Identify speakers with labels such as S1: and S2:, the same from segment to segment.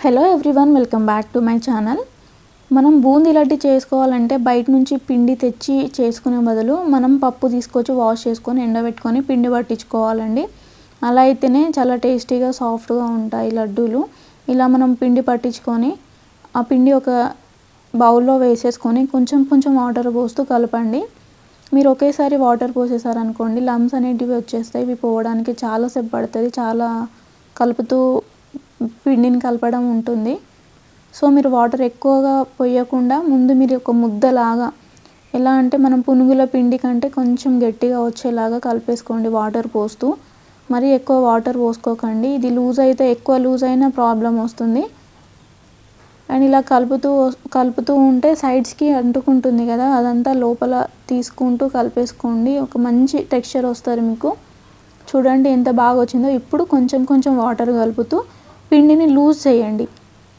S1: Hello everyone welcome back to my channel మనం బూందీ లడ్డు చేసుకోవాలంటే బయట నుంచి పిండి తెచ్చి చేసుకునే బదులు మనం పప్పు తీసుకొచ్చి వాష్ చేసుకొని ఎండబెట్టుకొని పిండి పట్టించుకోవాలండి. అలా అయితేనే చాలా టేస్టీగా సాఫ్ట్గా ఉంటాయి లడ్డూలు. ఇలా మనం పిండి పట్టించుకొని ఆ పిండి ఒక బౌల్లో వేసేసుకొని కొంచెం కొంచెం వాటర్ పోస్తూ కలపండి. మీరు ఒకేసారి వాటర్ పోసేసారనుకోండి లమ్స్ అనేటివి వచ్చేస్తాయి ఇవి పోవడానికి చాలాసేపు పడుతుంది చాలా కలుపుతూ పిండిని కలపడం ఉంటుంది. సో మీరు వాటర్ ఎక్కువగా పోయకుండా ముందు మీరు ఒక ముద్దలాగా ఎలా అంటే మనం పునుగుల పిండి కంటే కొంచెం గట్టిగా వచ్చేలాగా కలిపేసుకోండి వాటర్ పోస్తూ. మరి ఎక్కువ వాటర్ పోసుకోకండి. ఇది లూజ్ అయితే ఎక్కువ లూజ్ అయినా ప్రాబ్లం వస్తుంది. అండ్ ఇలా కలుపుతూ కలుపుతూ ఉంటే సైడ్స్కి అంటుకుంటుంది కదా అదంతా లోపల తీసుకుంటూ కలిపేసుకోండి. ఒక మంచి టెక్స్చర్ వస్తారు మీకు. చూడండి ఎంత బాగా వచ్చిందో. ఇప్పుడు కొంచెం కొంచెం వాటర్ కలుపుతూ పిండిని లూజ్ చేయండి.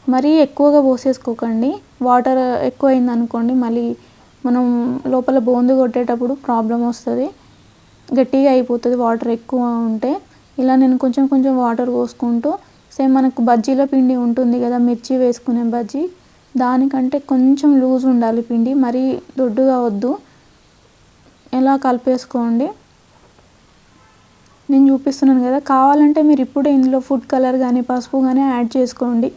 S1: మరీ ఎక్కువగా పోసేసుకోకండి. వాటర్ ఎక్కువైంది అనుకోండి మళ్ళీ మనం లోపల బోందు కొట్టేటప్పుడు ప్రాబ్లం వస్తుంది. గట్టిగా అయిపోతుంది వాటర్ ఎక్కువ ఉంటే. ఇలా నేను కొంచెం కొంచెం వాటర్ పోసుకుంటూ సేమ్ మనకు బజ్జీల పిండి ఉంటుంది కదా మిర్చి వేసుకునే బజ్జీ దానికంటే కొంచెం లూజ్ ఉండాలి పిండి. మరీ దొడ్డుగా వద్దు. ఎలా కలిపేసుకోండి? నేను చూపిస్తున్నాను కదా. కావాలంటే మీరు ఇప్పుడే ఇందులో ఫుడ్ కలర్ కానీ పసుపు కానీ యాడ్ చేసుకోండి.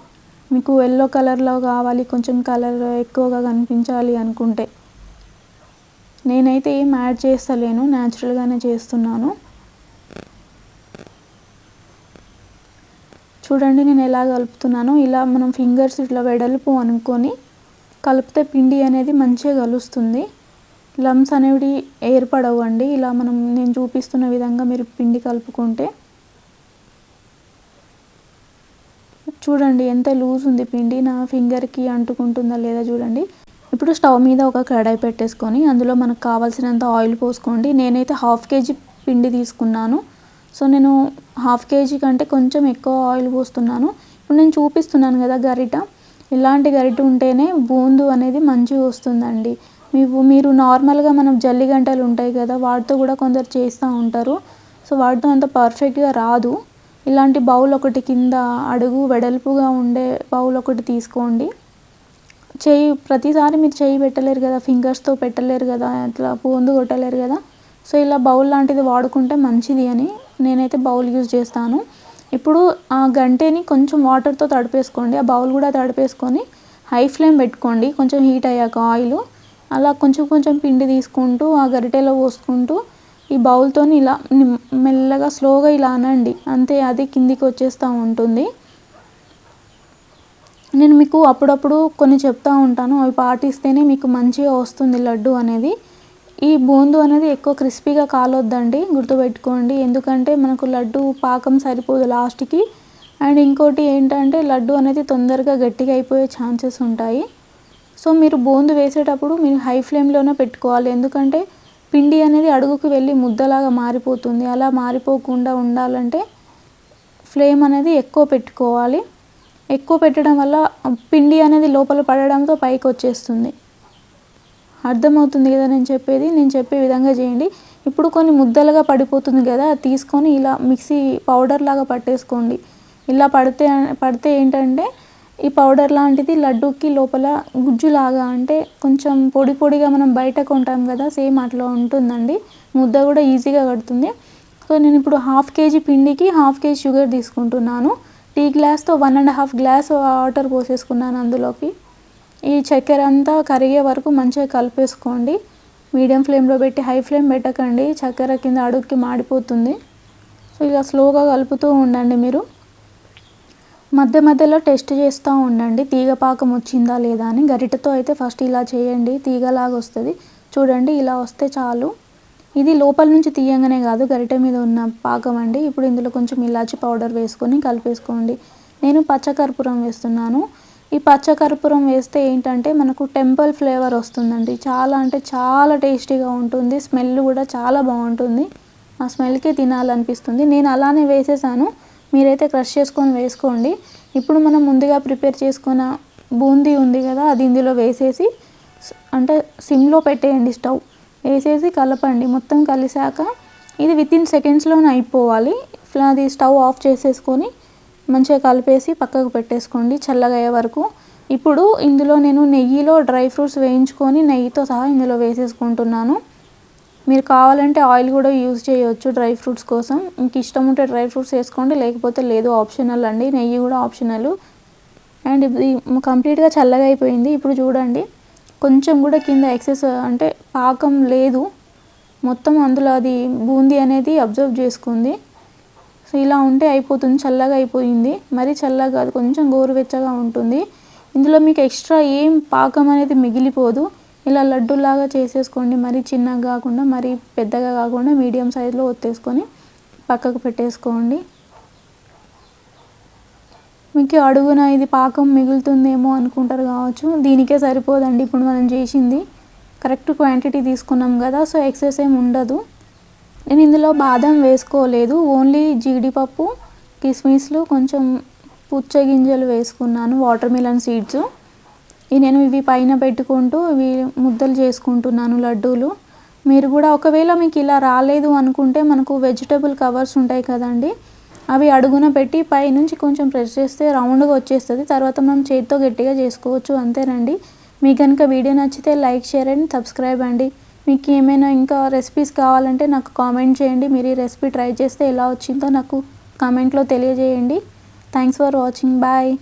S1: మీకు ఎల్లో కలర్లో కావాలి కొంచెం కలర్ ఎక్కువగా కనిపించాలి అనుకుంటే. నేనైతే ఏం యాడ్ చేస్తలేను న్యాచురల్గానే చేస్తున్నాను. చూడండి నేను ఎలా కలుపుతున్నాను. ఇలా మనం ఫింగర్స్ ఇట్లా వెడల్పు అనుకొని కలిపితే పిండి అనేది మంచిగా కలుస్తుంది. లమ్స్ అనేవి ఏర్పడవు అండి ఇలా మనం నేను చూపిస్తున్న విధంగా మీరు పిండి కలుపుకుంటే చూడండి ఎంత లూజ్ ఉంది పిండి. నా ఫింగర్కి అంటుకుంటుందా లేదా చూడండి. ఇప్పుడు స్టవ్ మీద ఒక కడాయి పెట్టేసుకొని అందులో మనకు కావాల్సినంత ఆయిల్ పోసుకోండి. నేనైతే హాఫ్ కేజీ పిండి తీసుకున్నాను. సో నేను హాఫ్ కేజీ కంటే కొంచెం ఎక్కువ ఆయిల్ పోస్తున్నాను. ఇప్పుడు నేను చూపిస్తున్నాను కదా గరిట. ఇలాంటి గరిట ఉంటేనే బూందు అనేది మంచిగా వస్తుందండి. మీకు మీరు నార్మల్గా మనం జల్లి గంటలు ఉంటాయి కదా వాటితో కూడా కొందరు చేస్తూ ఉంటారు. సో వాటితో అంత పర్ఫెక్ట్గా రాదు. ఇలాంటి బౌల్ ఒకటి కింద అడుగు వెడల్పుగా ఉండే బౌల్ ఒకటి తీసుకోండి. చేయి ప్రతిసారి మీరు చేయి పెట్టలేరు కదా ఫింగర్స్తో పెట్టలేరు కదా అట్లా పొందు కొట్టలేరు కదా. సో ఇలా బౌల్ లాంటిది వాడుకుంటే మంచిది అని నేనైతే బౌల్ యూజ్ చేస్తాను. ఇప్పుడు ఆ గంటేని కొంచెం వాటర్తో తడిపేసుకోండి. ఆ బౌల్ కూడా తడిపేసుకొని హై ఫ్లేమ్ పెట్టుకోండి. కొంచెం హీట్ అయ్యాక ఆయిల్. అలా కొంచెం కొంచెం పిండి తీసుకుంటూ ఆ గరిటెలో పోసుకుంటూ ఈ బౌల్తో ఇలా మెల్లగా స్లోగా ఇలా అనండి. అంతే అది కిందికి వచ్చేస్తూ ఉంటుంది. నేను మీకు అప్పుడప్పుడు కొన్ని చెప్తూ ఉంటాను. అవి పాటిస్తేనే మీకు మంచిగా వస్తుంది లడ్డు అనేది. ఈ బూందు అనేది ఎక్కువ క్రిస్పీగా కాలొద్దండి గుర్తుపెట్టుకోండి. ఎందుకంటే మనకు లడ్డు పాకం సరిపోదు లాస్ట్కి. అండ్ ఇంకోటి ఏంటంటే లడ్డు అనేది తొందరగా గట్టిగా అయిపోయే ఛాన్సెస్ ఉంటాయి. సో మీరు బూందు వేసేటప్పుడు మీరు హై ఫ్లేమ్లోనే పెట్టుకోవాలి. ఎందుకంటే పిండి అనేది అడుగుకు వెళ్ళి ముద్దలాగా మారిపోతుంది. అలా మారిపోకుండా ఉండాలంటే ఫ్లేమ్ అనేది ఎక్కువ పెట్టుకోవాలి. ఎక్కువ పెట్టడం వల్ల పిండి అనేది లోపల పడడంతో పైకి వచ్చేస్తుంది. అర్థమవుతుంది కదా నేను చెప్పేది? నేను చెప్పే విధంగా చేయండి. ఇప్పుడు కొన్ని ముద్దలుగా పడిపోతుంది కదా తీసుకొని ఇలా మిక్సీ పౌడర్ లాగా పట్టేసుకోండి. ఇలా పడితే పడితే ఏంటంటే ఈ పౌడర్ లాంటిది లడ్డూకి లోపల గుజ్జులాగా అంటే కొంచెం పొడి పొడిగా మనం బయట కొంటాం కదా సేమ్ అట్లా ఉంటుందండి. ముద్ద కూడా ఈజీగా కడుతుంది. సో నేను ఇప్పుడు హాఫ్ కేజీ పిండికి హాఫ్ కేజీ షుగర్ తీసుకుంటున్నాను. టీ గ్లాస్తో one and half glass water పోసేసుకున్నాను అందులోకి. ఈ చక్కెర అంతా కరిగే వరకు మంచిగా కలిపేసుకోండి. మీడియం ఫ్లేమ్లో పెట్టి హై ఫ్లేమ్ పెట్టకండి. చక్కెర కింద అడుగుకి మాడిపోతుంది. సో ఇలా స్లోగా కలుపుతూ ఉండండి మీరు. మధ్య మధ్యలో టెస్ట్ చేస్తూ ఉండండి. తీగ పాకం వచ్చిందా లేదా అని. గరిటతో అయితే ఫస్ట్ ఇలా చేయండి. తీగలాగా వస్తుంది. చూడండి ఇలా వస్తే చాలు. ఇది లోపల నుంచి తీయంగానే కాదు గరిట మీద ఉన్న పాకం అండి. ఇప్పుడు ఇందులో కొంచెం ఇలాచి పౌడర్ వేసుకొని కలిపేసుకోండి. నేను పచ్చకర్పూరం వేస్తున్నాను. ఈ పచ్చకర్పూరం వేస్తే ఏంటంటే మనకు టెంపుల్ ఫ్లేవర్ వస్తుందండి. చాలా అంటే చాలా టేస్టీగా ఉంటుంది. స్మెల్ కూడా చాలా బాగుంటుంది. ఆ స్మెల్కే తినాలనిపిస్తుంది. నేను అలానే వేసేసాను. మీరైతే క్రష్ చేసుకొని వేసుకోండి. ఇప్పుడు మనం ముందుగా ప్రిపేర్ చేసుకున్న బూందీ ఉంది కదా అది ఇందులో వేసేసి అంటే సిమ్లో పెట్టేయండి స్టవ్. వేసేసి కలపండి. మొత్తం కలిసాక ఇది విత్ ఇన్ సెకండ్స్లోనే అయిపోవాలి. అది స్టవ్ ఆఫ్ చేసేసుకొని మంచిగా కలిపేసి పక్కకు పెట్టేసుకోండి చల్లగా అయ్యే వరకు. ఇప్పుడు ఇందులో నేను నెయ్యిలో డ్రై ఫ్రూట్స్ వేయించుకొని నెయ్యితో సహా ఇందులో వేసేసుకుంటున్నాను. మీరు కావాలంటే ఆయిల్ కూడా యూజ్ చేయవచ్చు డ్రై ఫ్రూట్స్ కోసం. ఇంక ఇష్టం ఉంటే డ్రై ఫ్రూట్స్ వేసుకోండి లేకపోతే లేదు ఆప్షనల్ అండి. నెయ్యి కూడా ఆప్షనల్. అండ్ ఇది కంప్లీట్గా చల్లగా అయిపోయింది. ఇప్పుడు చూడండి కొంచెం కూడా కింద ఎక్సెస్ అంటే పాకం లేదు. మొత్తం అందులో అది బూందీ అనేది అబ్జర్వ్ చేసుకుంది. సో ఇలా ఉంటే అయిపోతుంది చల్లగా అయిపోయింది. మరి చల్లగా కాదు కొంచెం గోరువెచ్చగా ఉంటుంది. ఇందులో మీకు ఎక్స్ట్రా ఏం పాకం అనేది మిగిలిపోదు. ఇలా లడ్డూలాగా చేసేసుకోండి. మరి చిన్నగా కాకుండా మరి పెద్దగా కాకుండా మీడియం సైజులో ఒత్తేసుకొని పక్కకు పెట్టేసుకోండి. మీకు అడుగున ఇది పాకం మిగులుతుందేమో అనుకుంటారు కావచ్చు. దీనికే సరిపోదండి. ఇప్పుడు మనం చేసింది కరెక్ట్ క్వాంటిటీ తీసుకున్నాం కదా సో ఎక్సెస్ ఏం ఉండదు. నేను ఇందులో బాదం వేసుకోలేదు. ఓన్లీ జీడిపప్పు కిస్మిస్లు కొంచెం పుచ్చగింజలు వేసుకున్నాను వాటర్ మిలన్ సీడ్స్. నేను ఇవి పైన పెట్టుకుంటూ ఇవి ముద్దలు చేసుకుంటున్నాను లడ్డూలు. మీరు కూడా ఒకవేళ మీకు ఇలా రాలేదు అనుకుంటే మనకు వెజిటబుల్ కవర్స్ ఉంటాయి కదండి. అవి అడుగున పెట్టి పైనుంచి కొంచెం ప్రెస్ చేస్తే రౌండ్గా వచ్చేస్తుంది. తర్వాత మనం చేతితో గట్టిగా చేసుకోవచ్చు. అంతేనండి. మీకు కనుక వీడియో నచ్చితే లైక్ షేర్ అండ్ సబ్స్క్రైబ్ అండి. మీకు ఏమైనా ఇంకా రెసిపీస్ కావాలంటే నాకు కామెంట్ చేయండి. మీరు ఈ రెసిపీ ట్రై చేస్తే ఎలా వచ్చిందో నాకు కామెంట్లో తెలియజేయండి. Thanks for watching. బాయ్.